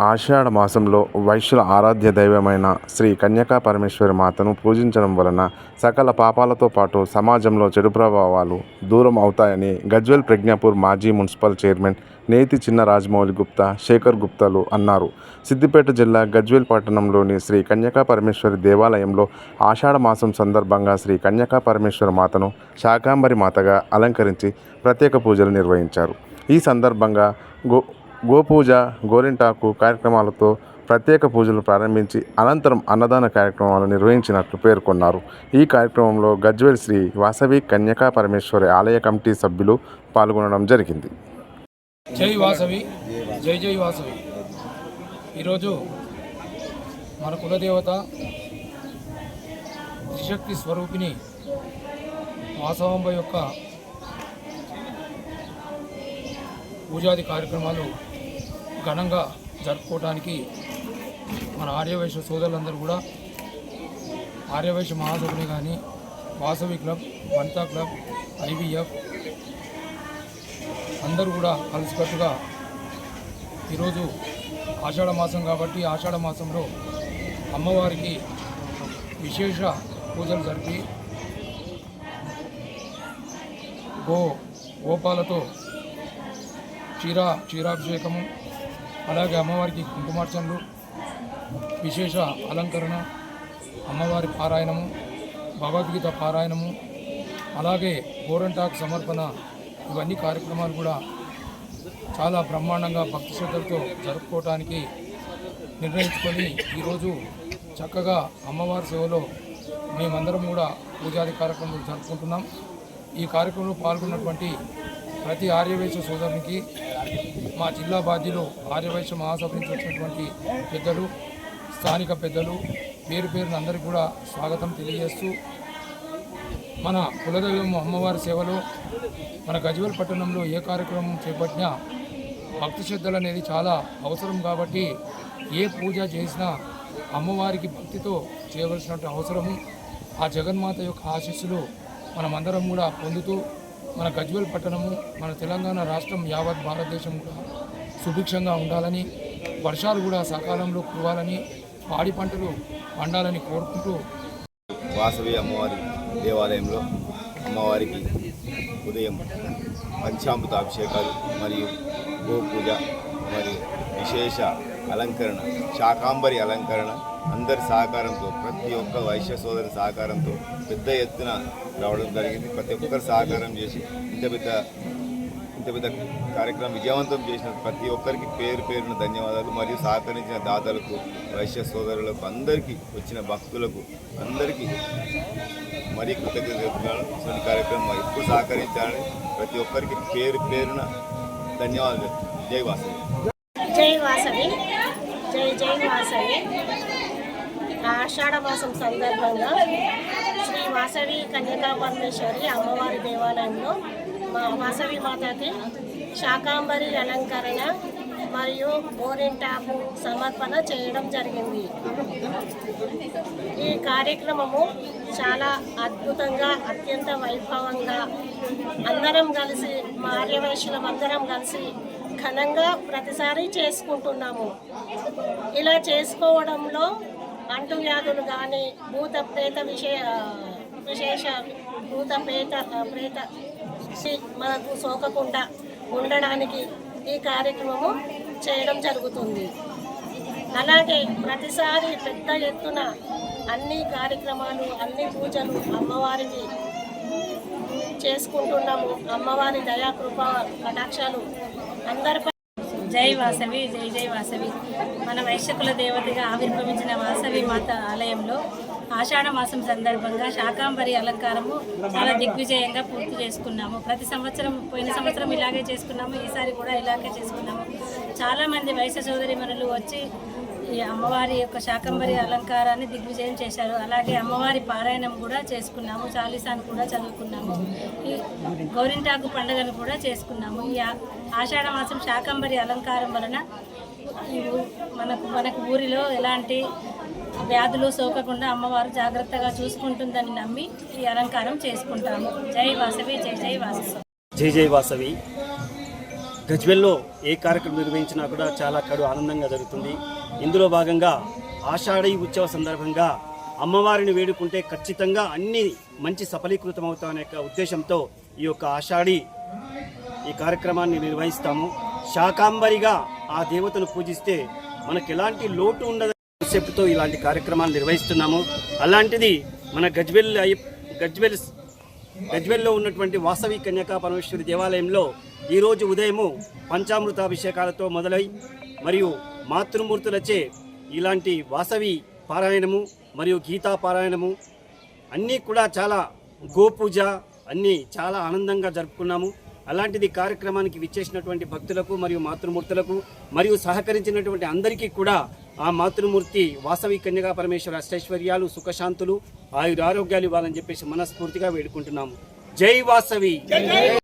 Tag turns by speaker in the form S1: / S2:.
S1: ఆషాఢ మాసంలో వైశ్యుల ఆరాధ్య దైవమైన శ్రీ కన్యకా పరమేశ్వరి మాతను పూజించడం వలన సకల పాపాలతో పాటు సమాజంలో చెడు ప్రభావాలు దూరం అవుతాయని గజ్వెల్ ప్రజ్ఞాపూర్ మాజీ మున్సిపల్ చైర్మన్ నేతి చిన్న రాజమౌళి గుప్తా శేఖర్ గుప్తాలు అన్నారు. సిద్దిపేట జిల్లా గజ్వెల్ పట్టణంలోని శ్రీ కన్యకా పరమేశ్వరి దేవాలయంలో ఆషాఢ మాసం సందర్భంగా శ్రీ కన్యకా పరమేశ్వరి మాతను శాకాంబరి మాతగా అలంకరించి ప్రత్యేక పూజలు నిర్వహించారు. ఈ సందర్భంగా గో గోపూజ గోరింటాకు కార్యక్రమాలతో ప్రత్యేక పూజలు ప్రారంభించి అనంతరం అన్నదాన కార్యక్రమాలు నిర్వహించినట్లు పేర్కొన్నారు. ఈ కార్యక్రమంలో గజ్వేల్ శ్రీ వాసవి కన్యకా పరమేశ్వరి ఆలయ కమిటీ సభ్యులు పాల్గొనడం జరిగింది.
S2: జై వాసవి జై జై వాసవి. ఈరోజు మన కులదేవత త్రిశక్తి స్వరూపిణి వాసవాంబ యొక్క పూజాది కార్యక్రమాలు ఘనంగా జరుపుకోవడానికి మన ఆర్యవైశ్య సోదరులందరూ కూడా ఆర్యవైశ్య మహాసభని కానీ Vasavi club Vanitha club IVF అందరూ కూడా కలిసికట్టుగా ఈరోజు ఆషాఢ మాసం కాబట్టి ఆషాఢ మాసంలో అమ్మవారికి విశేష పూజలు జరిపి గో గోపాలతో చీరా క్షీరాభిషేకము అలాగే అమ్మవారికి కుంకుమార్చనలు విశేష అలంకరణ అమ్మవారి పారాయణము భగవద్గీత పారాయణము అలాగే గోరంటాకు సమర్పణ ఇవన్నీ కార్యక్రమాలు కూడా చాలా బ్రహ్మాండంగా భక్తి శ్రద్ధలతో జరుపుకోవటానికి నిర్ణయించుకొని ఈరోజు చక్కగా అమ్మవారి సేవలో మేమందరం కూడా పూజాది కార్యక్రమాలు జరుపుకుంటున్నాం. ఈ కార్యక్రమంలో పాల్గొన్నటువంటి ప్రతి ఆర్యవేశ సోదరునికి మా జిల్లా బాధ్యులు ఆర్యవైశ్య మహాసభ నుంచి వచ్చినటువంటి పెద్దలు స్థానిక పెద్దలు పేరు పేరున అందరికీ కూడా స్వాగతం తెలియజేస్తూ మన కులదైవం అమ్మవారి సేవలో మన గజ్వేల్ పట్టణంలో ఏ కార్యక్రమం చేపట్టినా భక్తి శ్రద్ధలు అనేది చాలా అవసరం కాబట్టి ఏ పూజ చేసినా అమ్మవారికి భక్తితో చేయవలసినటువంటి అవసరము. ఆ జగన్మాత యొక్క ఆశీస్సులు మనమందరం కూడా పొందుతూ మన గజ్వేల్ పట్టణము మన తెలంగాణ రాష్ట్రం యావత్ భారతదేశం కూడా సుభిక్షంగా ఉండాలని వర్షాలు కూడా సకాలంలో కురవాలని పాడి పంటలు పండాలని కోరుకుంటూ
S3: వాసవి అమ్మవారి దేవాలయంలో అమ్మవారికి ఉదయం పంచామృత అభిషేకాలు మరియు గోపూజ మరియు విశేష అలంకరణ శాకాంబరి అలంకరణ అందరి సహకారంతో ప్రతి ఒక్క వైశ్య సోదరి సహకారంతో పెద్ద ఎత్తున రావడం జరిగింది. ప్రతి ఒక్కరు సహకారం చేసి ఇంత పెద్ద ఇంత పెద్ద కార్యక్రమం విజయవంతం చేసిన ప్రతి ఒక్కరికి పేరు పేరున ధన్యవాదాలు. మరియు సహకరించిన దాతలకు వైశ్య సోదరులకు అందరికీ వచ్చిన భక్తులకు అందరికీ మరీ కృతజ్ఞత చెప్తున్నాను కార్యక్రమం ఎక్కువ సహకరించాలని ప్రతి ఒక్కరికి పేరు పేరున ధన్యవాదాలు. జై వాసవి
S4: జై వాసవి జై జై వాసవి ఆషాఢ మాసం సందర్భంగా శ్రీ వాసవి కన్యకా పరమేశ్వరి అమ్మవారి దేవాలయంలో మా వాసవి మాతకి శాకాంబరి అలంకరణ మరియు గోరింటాకు సమర్పణ చేయడం జరిగింది. ఈ కార్యక్రమము చాలా అద్భుతంగా అత్యంత వైభవంగా అందరం కలిసి మా ఆర్యవైశ్యులం అందరం కలిసి ఘనంగా ప్రతిసారి చేసుకుంటున్నాము. ఇలా చేసుకోవడంలో అంటువ్యాధులు కానీ భూత ప్రేత విషయ విశేష భూత ప్రేత ప్రేత మనకు సోకకుండా ఉండడానికి ఈ కార్యక్రమము చేయడం జరుగుతుంది. అలాగే ప్రతిసారి పెద్ద ఎత్తున అన్ని కార్యక్రమాలు అన్ని పూజలు అమ్మవారికి చేసుకుంటున్నాము. అమ్మవారి దయాకృప కటాక్షాలు అందరిపై
S5: జై వాసవి జై జై వాసవి. మన వైశ్యకుల దేవతగా ఆవిర్భవించిన వాసవి మాత ఆలయంలో ఆషాఢ మాసం సందర్భంగా శాకాంబరి అలంకారము చాలా దిగ్విజయంగా పూర్తి చేసుకున్నాము. ప్రతి సంవత్సరం పోయిన సంవత్సరం ఇలాగే చేసుకున్నాము. ఈసారి కూడా ఇలాగే చేసుకున్నాము. చాలామంది వయసు సోదరి మనులు వచ్చి ఈ అమ్మవారి యొక్క శాకంబరి అలంకారాన్ని దిగ్విజయం చేశారు. అలాగే అమ్మవారి పారాయణం కూడా చేసుకున్నాము. చాలీసాను కూడా చదువుకున్నాము. ఈ గౌరింటాకు పండుగను కూడా చేసుకున్నాము. ఈ ఆషాఢ మాసం శాకంబరి అలంకారం వలన ఈ మనకు మనకు ఊరిలో ఎలాంటి వ్యాధులు సోకకుండా అమ్మవారు జాగ్రత్తగా చూసుకుంటుందని నమ్మి ఈ అలంకారం చేసుకుంటాము. జై వాసవి జై జై వాసవి.
S6: జై జై వాసవి. గజ్వెల్లో ఏ కార్యక్రమం నిర్వహించినా కూడా చాలా కడు ఆనందంగా జరుగుతుంది. ఇందులో భాగంగా ఆషాఢీ ఉత్సవ సందర్భంగా అమ్మవారిని వేడుకుంటే ఖచ్చితంగా అన్ని మంచి సఫలీకృతం అవుతామనే ఉద్దేశంతో ఈ యొక్క ఆషాఢీ ఈ కార్యక్రమాన్ని నిర్వహిస్తాము. శాకాంబరిగా ఆ దేవతను పూజిస్తే మనకు ఎలాంటి లోటు ఉండదు. కాన్సెప్ట్తో ఇలాంటి కార్యక్రమాలు నిర్వహిస్తున్నాము. అలాంటిది మన గజ్వెల్ గజ్వెల్ గజ్వెల్లో ఉన్నటువంటి వాసవి కన్యకా పరమేశ్వరి దేవాలయంలో ఈరోజు ఉదయము పంచామృతాభిషేకాలతో మొదలై మరియు మాతృమూర్తులచే ఇలాంటి వాసవి పారాయణము మరియు గీతా పారాయణము అన్నీ కూడా చాలా గోపూజ అన్నీ చాలా ఆనందంగా జరుపుకున్నాము. అలాంటిది కార్యక్రమానికి విచ్చేసినటువంటి భక్తులకు మరియు మాతృమూర్తులకు మరియు సహకరించినటువంటి అందరికీ కూడా ఆ మాతృమూర్తి వాసవి కన్యగా పరమేశ్వర అష్టైశ్వర్యాలు సుఖశాంతులు ఆయురారోగ్యాలు ఇవ్వాలని చెప్పేసి మనస్ఫూర్తిగా వేడుకుంటున్నాము. జై వాసవి!